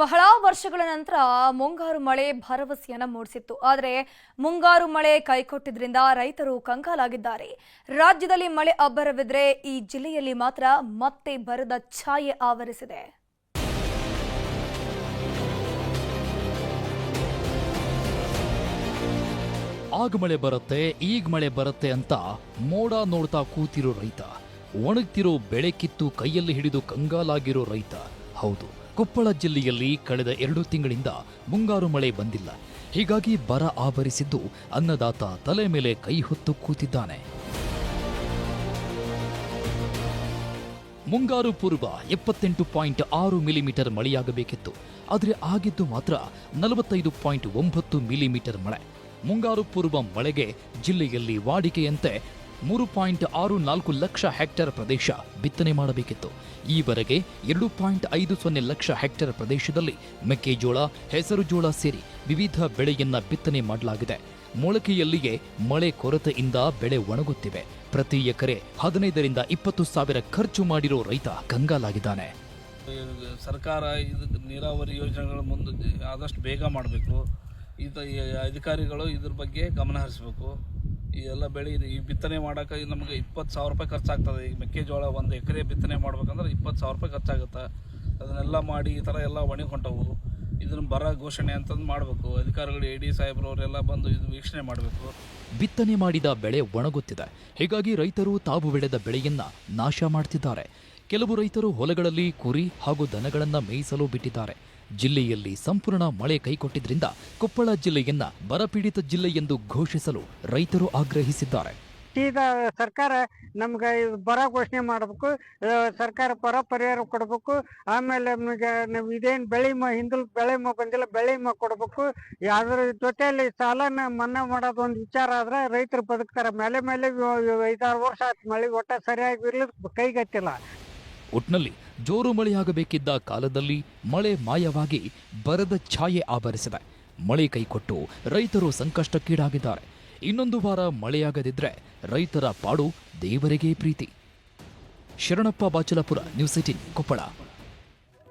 ಬಹಳ ವರ್ಷಗಳ ನಂತರ ಮುಂಗಾರು ಮಳೆ ಭರವಸೆಯನ್ನು ಮೂಡಿಸಿತ್ತು. ಆದರೆ ಮುಂಗಾರು ಮಳೆ ಕೈಕೊಟ್ಟಿದ್ರಿಂದ ರೈತರು ಕಂಗಾಲಾಗಿದ್ದಾರೆ. ರಾಜ್ಯದಲ್ಲಿ ಮಳೆ ಅಬ್ಬರವಿದ್ರೆ ಈ ಜಿಲ್ಲೆಯಲ್ಲಿ ಮಾತ್ರ ಮತ್ತೆ ಬರದ ಛಾಯೆ ಆವರಿಸಿದೆ. ಆಗ ಮಳೆ ಬರುತ್ತೆ, ಈಗ ಮಳೆ ಬರುತ್ತೆ ಅಂತ ಮೋಡ ನೋಡ್ತಾ ಕೂತಿರೋ ರೈತ. ಒಣಗ್ತಿರೋ ಬೆಳೆ ಕಿತ್ತು ಕೈಯಲ್ಲಿ ಹಿಡಿದು ಕಂಗಾಲಾಗಿರೋ ರೈತ. ಹೌದು ಕೊಪ್ಪಳ ಜಿಲ್ಲೆಯಲ್ಲಿ ಕಳೆದ ಎರಡು ತಿಂಗಳಿಂದ ಮುಂಗಾರು ಮಳೆ ಬಂದಿಲ್ಲ. ಹೀಗಾಗಿ ಬರ ಆವರಿಸಿದ್ದು ಅನ್ನದಾತ ತಲೆ ಮೇಲೆ ಕೈ ಹೊತ್ತು ಕೂತಿದ್ದಾನೆ. ಮುಂಗಾರು ಪೂರ್ವ ಎಪ್ಪತ್ತೆಂಟು ಪಾಯಿಂಟ್ ಆರು ಮಿಲಿಮೀಟರ್ ಮಳೆಯಾಗಬೇಕಿತ್ತು. ಆದರೆ ಆಗಿದ್ದು ಮಾತ್ರ ನಲವತ್ತೈದು ಪಾಯಿಂಟ್ ಒಂಬತ್ತು ಮಿಲಿಮೀಟರ್ ಮಳೆ. ಮುಂಗಾರು ಪೂರ್ವ ಮಳೆಗೆ ಜಿಲ್ಲೆಯಲ್ಲಿ ವಾಡಿಕೆಯಂತೆ ಮೂರು ಪಾಯಿಂಟ್ ಆರು ನಾಲ್ಕು ಲಕ್ಷ ಹೆಕ್ಟೇರ್ ಪ್ರದೇಶ ಬಿತ್ತನೆ ಮಾಡಬೇಕಿತ್ತು. ಈವರೆಗೆ ಎರಡು ಪಾಯಿಂಟ್ ಐದು ಸೊನ್ನೆ ಲಕ್ಷ ಹೆಕ್ಟೇರ್ ಪ್ರದೇಶದಲ್ಲಿ ಮೆಕ್ಕೆಜೋಳ ಹೆಸರು ಜೋಳ ಸೇರಿ ವಿವಿಧ ಬೆಳೆಯನ್ನ ಬಿತ್ತನೆ ಮಾಡಲಾಗಿದೆ. ಮೊಳಕೆಯಲ್ಲಿಯೇ ಮಳೆ ಕೊರತೆಯಿಂದ ಬೆಳೆ ಒಣಗುತ್ತಿವೆ. ಪ್ರತಿ ಎಕರೆ ಹದಿನೈದರಿಂದ ಇಪ್ಪತ್ತು ಸಾವಿರ ಖರ್ಚು ಮಾಡಿರೋ ರೈತ ಕಂಗಾಲಾಗಿದ್ದಾನೆ. ಸರ್ಕಾರ ಇದು ನೀರಾವರಿ ಯೋಜನೆಗಳ ಮುಂದೆ ಆದಷ್ಟು ಬೇಗ ಮಾಡಬೇಕು. ಇದು ಅಧಿಕಾರಿಗಳು ಇದ್ರ ಬಗ್ಗೆ ಗಮನ ಹರಿಸ್ಬೇಕು. ಈ ಎಲ್ಲ ಬೆಳೆ ಈ ಬಿತ್ತನೆ ಮಾಡೋಕೆ ನಮಗೆ ಇಪ್ಪತ್ತು ಸಾವಿರ ರೂಪಾಯಿ ಖರ್ಚಾಗ್ತದೆ. ಈಗ ಮೆಕ್ಕೆಜೋಳ ಒಂದು ಎಕರೆ ಬಿತ್ತನೆ ಮಾಡ್ಬೇಕಂದ್ರೆ ಇಪ್ಪತ್ತು ಸಾವಿರ ರೂಪಾಯಿ ಖರ್ಚಾಗುತ್ತೆ. ಅದನ್ನೆಲ್ಲ ಮಾಡಿ ಈ ಥರ ಎಲ್ಲ ಒಣಗಿ ಹೊಂಟವು ಇದನ್ನು ಬರ ಘೋಷಣೆ ಅಂತಂದು ಮಾಡಬೇಕು. ಅಧಿಕಾರಿಗಳು, ಎ ಡಿ ಸಾಹೇಬ್ರವರೆಲ್ಲ ಬಂದು ಇದು ವೀಕ್ಷಣೆ ಮಾಡಬೇಕು. ಬಿತ್ತನೆ ಮಾಡಿದ ಬೆಳೆ ಒಣಗುತ್ತಿದೆ. ಹೀಗಾಗಿ ರೈತರು ತಾವು ಬೆಳೆದ ಬೆಳೆಯನ್ನು ನಾಶ ಮಾಡ್ತಿದ್ದಾರೆ. ಕೆಲವು ರೈತರು ಹೊಲಗಳಲ್ಲಿ ಕುರಿ ಹಾಗೂ ದನಗಳನ್ನು ಮೇಯಿಸಲು ಬಿಟ್ಟಿದ್ದಾರೆ. ಜಿಲ್ಲೆಯಲ್ಲಿ ಸಂಪೂರ್ಣ ಮಳೆ ಕೈಕೊಟ್ಟಿದ್ರಿಂದ ಕೊಪ್ಪಳ ಜಿಲ್ಲೆಯನ್ನ ಬರಪೀಡಿತ ಜಿಲ್ಲೆ ಎಂದು ಘೋಷಿಸಲು ರೈತರು ಆಗ್ರಹಿಸಿದ್ದಾರೆ. ಈಗ ಸರ್ಕಾರ ನಮ್ಗೆ ಬರ ಘೋಷಣೆ ಮಾಡಬೇಕು ಸರ್ಕಾರ ಪರ ಪರಿಹಾರ ಕೊಡಬೇಕು, ಆಮೇಲೆ ನಮಗೆ ನಾವು ಇದೇನು ಬೆಳೆ ಮ ಹಿಂದಲ್ ಬೆಳೆ ಮ ಬಂದಿಲ್ಲ, ಬೆಳೆ ಮ ಕೊಡಬೇಕು. ಅದ್ರ ಜೊತೆಯಲ್ಲಿ ಸಾಲನ ಮನ್ನಾ ಮಾಡೋದು ಒಂದು ವಿಚಾರ ಆದ್ರೆ ರೈತರು ಬದುಕ್ತಾರೆ. ಮೇಲೆ ಮೇಲೆ ಐದಾರು ವರ್ಷ ಆಯ್ತು ಮಳೆ ಒಟ್ಟ ಸರಿಯಾಗಿ ಇರ್ಲಿಕ್ಕೆ ಕೈಗತ್ತಿಲ್ಲ. ಒಟ್ನಲ್ಲಿ ಜೋರು ಮಳೆಯಾಗಬೇಕಿದ್ದ ಕಾಲದಲ್ಲಿ ಮಳೆ ಮಾಯವಾಗಿ ಬರದ ಛಾಯೆ ಆವರಿಸಿದೆ ಮಳೆ ಕೈಕೊಟ್ಟು ರೈತರು ಸಂಕಷ್ಟಕ್ಕೀಡಾಗಿದ್ದಾರೆ. ಇನ್ನೊಂದು ವಾರ ಮಳೆಯಾಗದಿದ್ರೆ ರೈತರ ಪಾಡು ದೇವರಿಗೆ ಪ್ರೀತಿ. Sharanappa Bachalapura, News Eighteen Koppal.